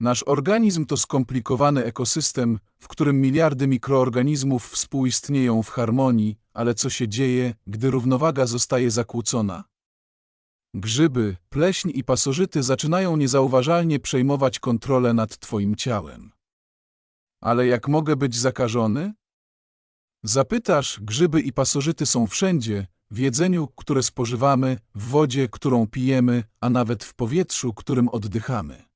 Nasz organizm to skomplikowany ekosystem, w którym miliardy mikroorganizmów współistnieją w harmonii, ale co się dzieje, gdy równowaga zostaje zakłócona? Grzyby, pleśń i pasożyty zaczynają niezauważalnie przejmować kontrolę nad Twoim ciałem. Ale jak mogę być zakażony? Zapytasz, grzyby i pasożyty są wszędzie, w jedzeniu, które spożywamy, w wodzie, którą pijemy, a nawet w powietrzu, którym oddychamy.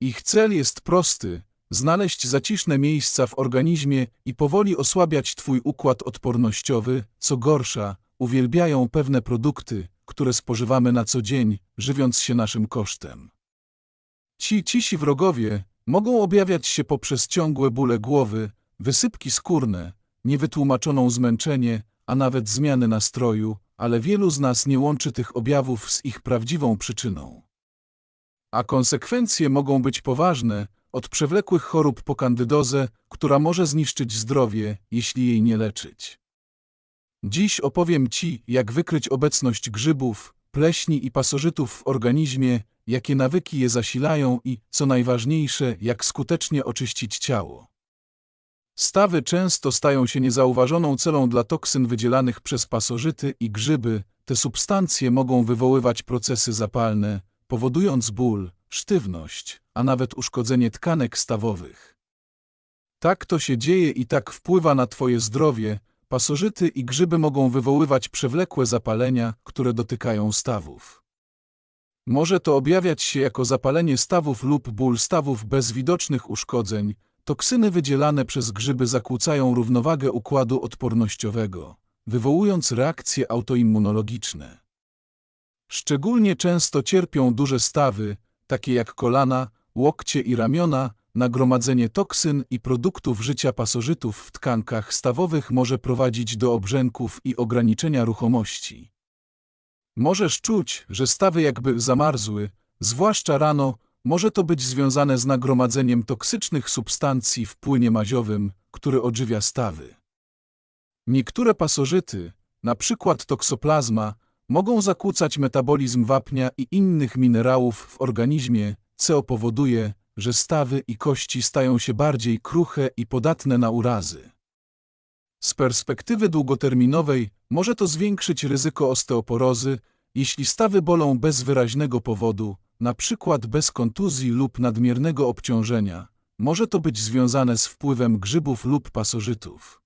Ich cel jest prosty znaleźć zaciszne miejsca w organizmie i powoli osłabiać Twój układ odpornościowy, co gorsza, uwielbiają pewne produkty, które spożywamy na co dzień, żywiąc się naszym kosztem. Ci cisi wrogowie mogą objawiać się poprzez ciągłe bóle głowy, wysypki skórne, niewytłumaczoną zmęczenie, a nawet zmiany nastroju, ale wielu z nas nie łączy tych objawów z ich prawdziwą przyczyną. A konsekwencje mogą być poważne, od przewlekłych chorób po kandydozę, która może zniszczyć zdrowie, jeśli jej nie leczyć. Dziś opowiem Ci, jak wykryć obecność grzybów, pleśni i pasożytów w organizmie, jakie nawyki je zasilają i, co najważniejsze, jak skutecznie oczyścić ciało. Stawy często stają się niezauważoną celą dla toksyn wydzielanych przez pasożyty i grzyby. Te substancje mogą wywoływać procesy zapalne, powodując ból, sztywność, a nawet uszkodzenie tkanek stawowych. Tak to się dzieje i tak wpływa na Twoje zdrowie. Pasożyty i grzyby mogą wywoływać przewlekłe zapalenia, które dotykają stawów. Może to objawiać się jako zapalenie stawów lub ból stawów bez widocznych uszkodzeń. Toksyny wydzielane przez grzyby zakłócają równowagę układu odpornościowego, wywołując reakcje autoimmunologiczne. Szczególnie często cierpią duże stawy, takie jak kolana, łokcie i ramiona, nagromadzenie toksyn i produktów życia pasożytów w tkankach stawowych może prowadzić do obrzęków i ograniczenia ruchomości. Możesz czuć, że stawy jakby zamarzły, zwłaszcza rano, może to być związane z nagromadzeniem toksycznych substancji w płynie maziowym, który odżywia stawy. Niektóre pasożyty, na przykład toksoplazma, mogą zakłócać metabolizm wapnia i innych minerałów w organizmie, co powoduje, że stawy i kości stają się bardziej kruche i podatne na urazy. Z perspektywy długoterminowej może to zwiększyć ryzyko osteoporozy, jeśli stawy bolą bez wyraźnego powodu, przykład bez kontuzji lub nadmiernego obciążenia. Może to być związane z wpływem grzybów lub pasożytów.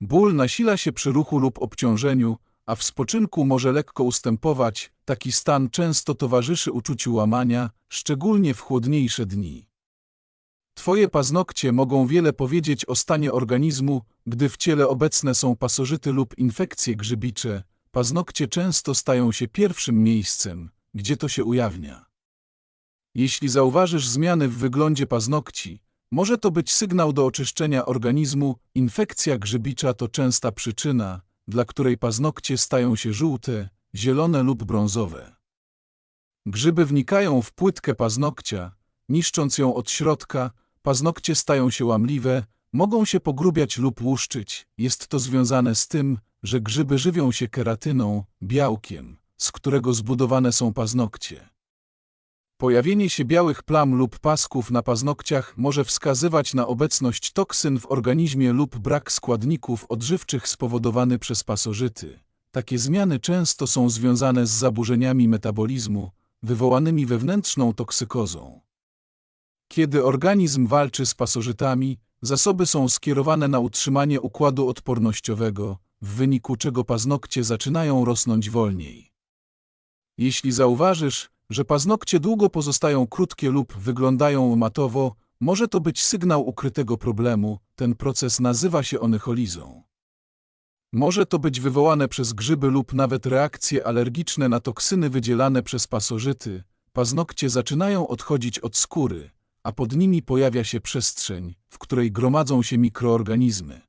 Ból nasila się przy ruchu lub obciążeniu, a w spoczynku może lekko ustępować, taki stan często towarzyszy uczuciu łamania, szczególnie w chłodniejsze dni. Twoje paznokcie mogą wiele powiedzieć o stanie organizmu, gdy w ciele obecne są pasożyty lub infekcje grzybicze. Paznokcie często stają się pierwszym miejscem, gdzie to się ujawnia. Jeśli zauważysz zmiany w wyglądzie paznokci, może to być sygnał do oczyszczenia organizmu. Infekcja grzybicza to częsta przyczyna, dla której paznokcie stają się żółte, zielone lub brązowe. Grzyby wnikają w płytkę paznokcia, niszcząc ją od środka, paznokcie stają się łamliwe, mogą się pogrubiać lub łuszczyć. Jest to związane z tym, że grzyby żywią się keratyną, białkiem, z którego zbudowane są paznokcie. Pojawienie się białych plam lub pasków na paznokciach może wskazywać na obecność toksyn w organizmie lub brak składników odżywczych spowodowany przez pasożyty. Takie zmiany często są związane z zaburzeniami metabolizmu, wywołanymi wewnętrzną toksykozą. Kiedy organizm walczy z pasożytami, zasoby są skierowane na utrzymanie układu odpornościowego, w wyniku czego paznokcie zaczynają rosnąć wolniej. Jeśli zauważysz, że paznokcie długo pozostają krótkie lub wyglądają matowo, może to być sygnał ukrytego problemu, ten proces nazywa się onycholizą. Może to być wywołane przez grzyby lub nawet reakcje alergiczne na toksyny wydzielane przez pasożyty. Paznokcie zaczynają odchodzić od skóry, a pod nimi pojawia się przestrzeń, w której gromadzą się mikroorganizmy.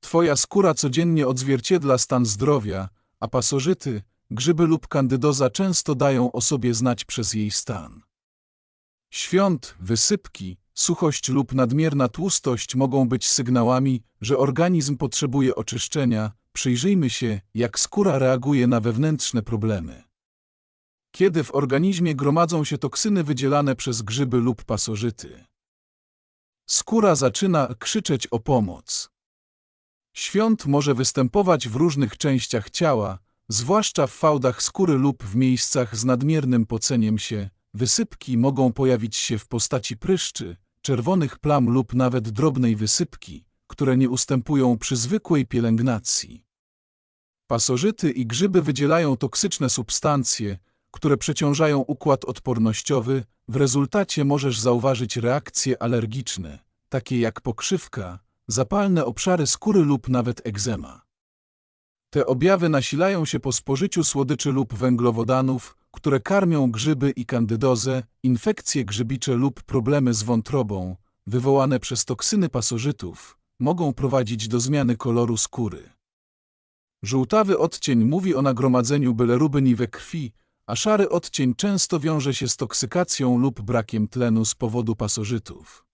Twoja skóra codziennie odzwierciedla stan zdrowia, a pasożyty, grzyby lub kandydoza często dają o sobie znać przez jej stan. Świąt, wysypki, suchość lub nadmierna tłustość mogą być sygnałami, że organizm potrzebuje oczyszczenia. Przyjrzyjmy się, jak skóra reaguje na wewnętrzne problemy. Kiedy w organizmie gromadzą się toksyny wydzielane przez grzyby lub pasożyty. Skóra zaczyna krzyczeć o pomoc. Świąt może występować w różnych częściach ciała, zwłaszcza w fałdach skóry lub w miejscach z nadmiernym poceniem się. Wysypki mogą pojawić się w postaci pryszczy, czerwonych plam lub nawet drobnej wysypki, które nie ustępują przy zwykłej pielęgnacji. Pasożyty i grzyby wydzielają toksyczne substancje, które przeciążają układ odpornościowy, w rezultacie możesz zauważyć reakcje alergiczne, takie jak pokrzywka, zapalne obszary skóry lub nawet egzema. Te objawy nasilają się po spożyciu słodyczy lub węglowodanów, które karmią grzyby i kandydozę, infekcje grzybicze lub problemy z wątrobą, wywołane przez toksyny pasożytów, mogą prowadzić do zmiany koloru skóry. Żółtawy odcień mówi o nagromadzeniu bilirubiny we krwi, a szary odcień często wiąże się z toksykacją lub brakiem tlenu z powodu pasożytów.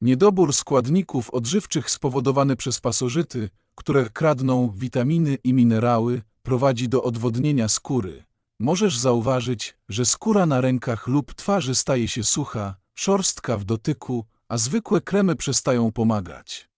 Niedobór składników odżywczych spowodowany przez pasożyty, które kradną witaminy i minerały, prowadzi do odwodnienia skóry. Możesz zauważyć, że skóra na rękach lub twarzy staje się sucha, szorstka w dotyku, a zwykłe kremy przestają pomagać.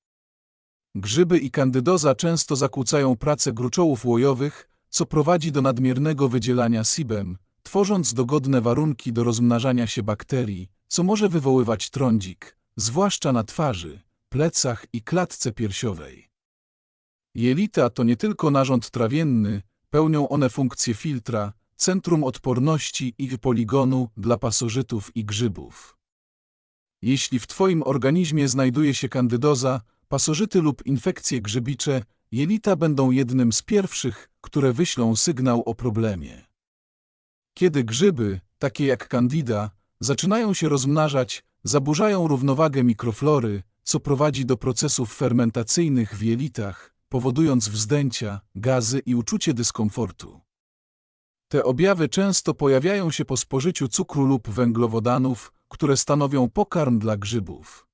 Grzyby i kandydoza często zakłócają pracę gruczołów łojowych, co prowadzi do nadmiernego wydzielania sebum, tworząc dogodne warunki do rozmnażania się bakterii, co może wywoływać trądzik, zwłaszcza na twarzy, plecach i klatce piersiowej. Jelita to nie tylko narząd trawienny, pełnią one funkcję filtra, centrum odporności i poligonu dla pasożytów i grzybów. Jeśli w Twoim organizmie znajduje się kandydoza, pasożyty lub infekcje grzybicze, jelita będą jednym z pierwszych, które wyślą sygnał o problemie. Kiedy grzyby, takie jak candida, zaczynają się rozmnażać, zaburzają równowagę mikroflory, co prowadzi do procesów fermentacyjnych w jelitach, powodując wzdęcia, gazy i uczucie dyskomfortu. Te objawy często pojawiają się po spożyciu cukru lub węglowodanów, które stanowią pokarm dla grzybów.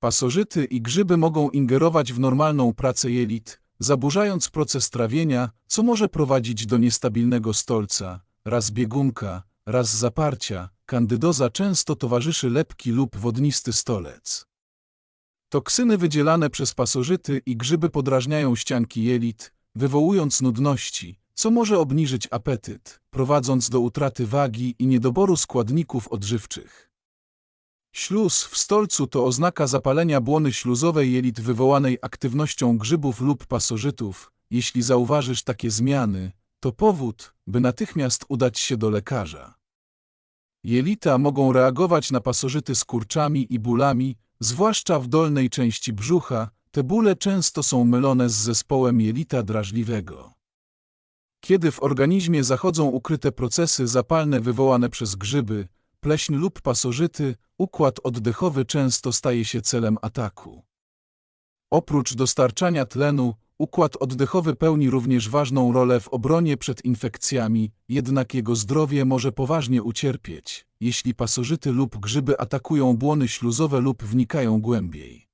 Pasożyty i grzyby mogą ingerować w normalną pracę jelit, zaburzając proces trawienia, co może prowadzić do niestabilnego stolca, raz biegunka, raz zaparcia, kandydoza często towarzyszy lepki lub wodnisty stolec. Toksyny wydzielane przez pasożyty i grzyby podrażniają ścianki jelit, wywołując nudności, co może obniżyć apetyt, prowadząc do utraty wagi i niedoboru składników odżywczych. Śluz w stolcu to oznaka zapalenia błony śluzowej jelit wywołanej aktywnością grzybów lub pasożytów. Jeśli zauważysz takie zmiany, to powód, by natychmiast udać się do lekarza. Jelita mogą reagować na pasożyty skurczami i bólami, zwłaszcza w dolnej części brzucha. Te bóle często są mylone z zespołem jelita drażliwego. Kiedy w organizmie zachodzą ukryte procesy zapalne wywołane przez grzyby, pleśń lub pasożyty, układ oddechowy często staje się celem ataku. Oprócz dostarczania tlenu, układ oddechowy pełni również ważną rolę w obronie przed infekcjami, jednak jego zdrowie może poważnie ucierpieć, jeśli pasożyty lub grzyby atakują błony śluzowe lub wnikają głębiej.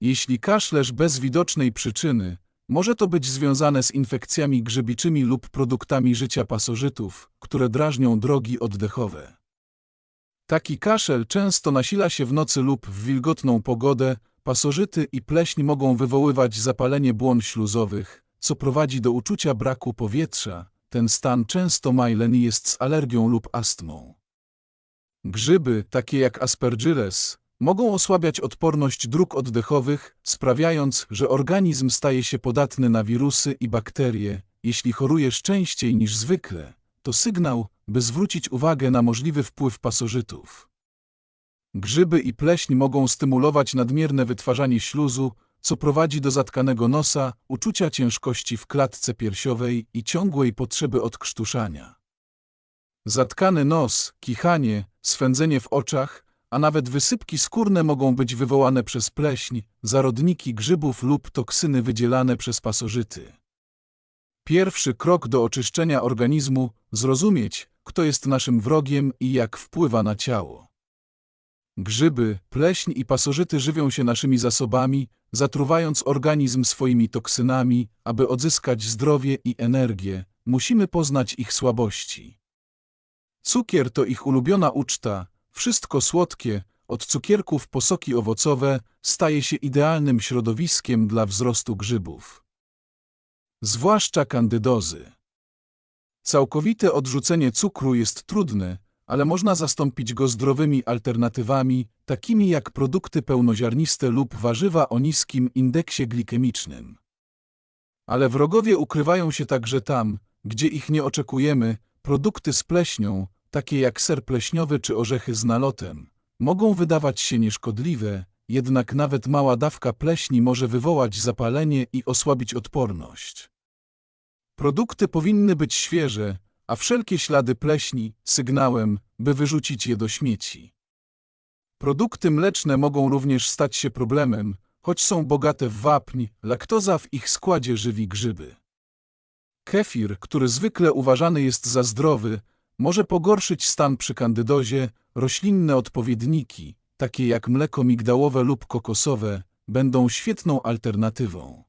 Jeśli kaszlesz bez widocznej przyczyny, może to być związane z infekcjami grzybiczymi lub produktami życia pasożytów, które drażnią drogi oddechowe. Taki kaszel często nasila się w nocy lub w wilgotną pogodę, pasożyty i pleśń mogą wywoływać zapalenie błon śluzowych, co prowadzi do uczucia braku powietrza. Ten stan często myleny jest z alergią lub astmą. Grzyby, takie jak aspergillus, mogą osłabiać odporność dróg oddechowych, sprawiając, że organizm staje się podatny na wirusy i bakterie. Jeśli chorujesz częściej niż zwykle, to sygnał, by zwrócić uwagę na możliwy wpływ pasożytów. Grzyby i pleśń mogą stymulować nadmierne wytwarzanie śluzu, co prowadzi do zatkanego nosa, uczucia ciężkości w klatce piersiowej i ciągłej potrzeby odkrztuszania. Zatkany nos, kichanie, swędzenie w oczach, a nawet wysypki skórne mogą być wywołane przez pleśń, zarodniki grzybów lub toksyny wydzielane przez pasożyty. Pierwszy krok do oczyszczenia organizmu zrozumieć, kto jest naszym wrogiem i jak wpływa na ciało. Grzyby, pleśń i pasożyty żywią się naszymi zasobami, zatruwając organizm swoimi toksynami, aby odzyskać zdrowie i energię. musimy poznać ich słabości. Cukier to ich ulubiona uczta, wszystko słodkie, od cukierków po soki owocowe, staje się idealnym środowiskiem dla wzrostu grzybów. Zwłaszcza kandydozy. Całkowite odrzucenie cukru jest trudne, ale można zastąpić go zdrowymi alternatywami, takimi jak produkty pełnoziarniste lub warzywa o niskim indeksie glikemicznym. Ale wrogowie ukrywają się także tam, gdzie ich nie oczekujemy, produkty z pleśnią, takie jak ser pleśniowy czy orzechy z nalotem, mogą wydawać się nieszkodliwe, jednak nawet mała dawka pleśni może wywołać zapalenie i osłabić odporność. Produkty powinny być świeże, a wszelkie ślady pleśni sygnałem, by wyrzucić je do śmieci. Produkty mleczne mogą również stać się problemem, choć są bogate w wapń, laktoza w ich składzie żywi grzyby. Kefir, który zwykle uważany jest za zdrowy, może pogorszyć stan przy kandydozie, roślinne odpowiedniki, takie jak mleko migdałowe lub kokosowe, będą świetną alternatywą.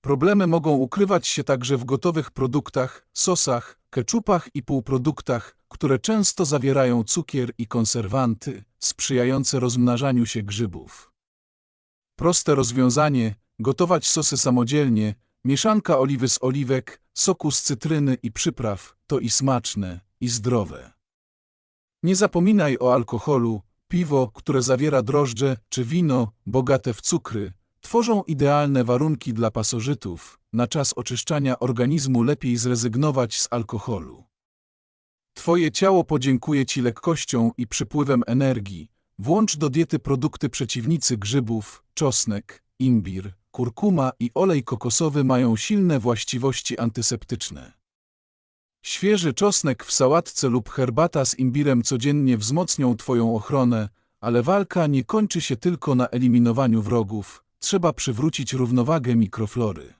Problemy mogą ukrywać się także w gotowych produktach, sosach, keczupach i półproduktach, które często zawierają cukier i konserwanty, sprzyjające rozmnażaniu się grzybów. Proste rozwiązanie gotować sosy samodzielnie, mieszanka oliwy z oliwek, soku z cytryny i przypraw to i smaczne, i zdrowe. Nie zapominaj o alkoholu, piwo, które zawiera drożdże, czy wino, bogate w cukry, tworzą idealne warunki dla pasożytów. Na czas oczyszczania organizmu lepiej zrezygnować z alkoholu. Twoje ciało podziękuje Ci lekkością i przypływem energii. Włącz do diety produkty przeciwnicy grzybów, czosnek, imbir, kurkuma i olej kokosowy mają silne właściwości antyseptyczne. Świeży czosnek w sałatce lub herbata z imbirem codziennie wzmocnią Twoją ochronę, ale walka nie kończy się tylko na eliminowaniu wrogów, trzeba przywrócić równowagę mikroflory.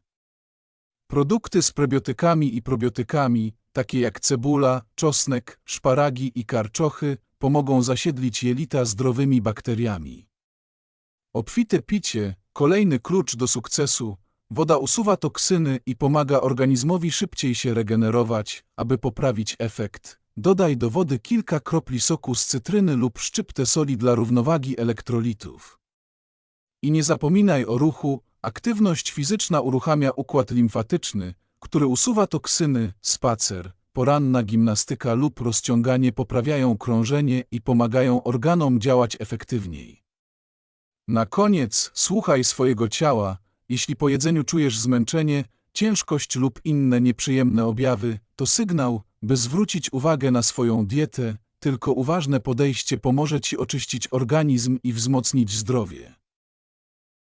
Produkty z prebiotykami i probiotykami, takie jak cebula, czosnek, szparagi i karczochy, pomogą zasiedlić jelita zdrowymi bakteriami. Obfite picie, kolejny klucz do sukcesu, woda usuwa toksyny i pomaga organizmowi szybciej się regenerować, aby poprawić efekt. Dodaj do wody kilka kropli soku z cytryny lub szczyptę soli dla równowagi elektrolitów. I nie zapominaj o ruchu, aktywność fizyczna uruchamia układ limfatyczny, który usuwa toksyny, spacer, poranna gimnastyka lub rozciąganie poprawiają krążenie i pomagają organom działać efektywniej. Na koniec słuchaj swojego ciała, jeśli po jedzeniu czujesz zmęczenie, ciężkość lub inne nieprzyjemne objawy, to sygnał, by zwrócić uwagę na swoją dietę, tylko uważne podejście pomoże Ci oczyścić organizm i wzmocnić zdrowie.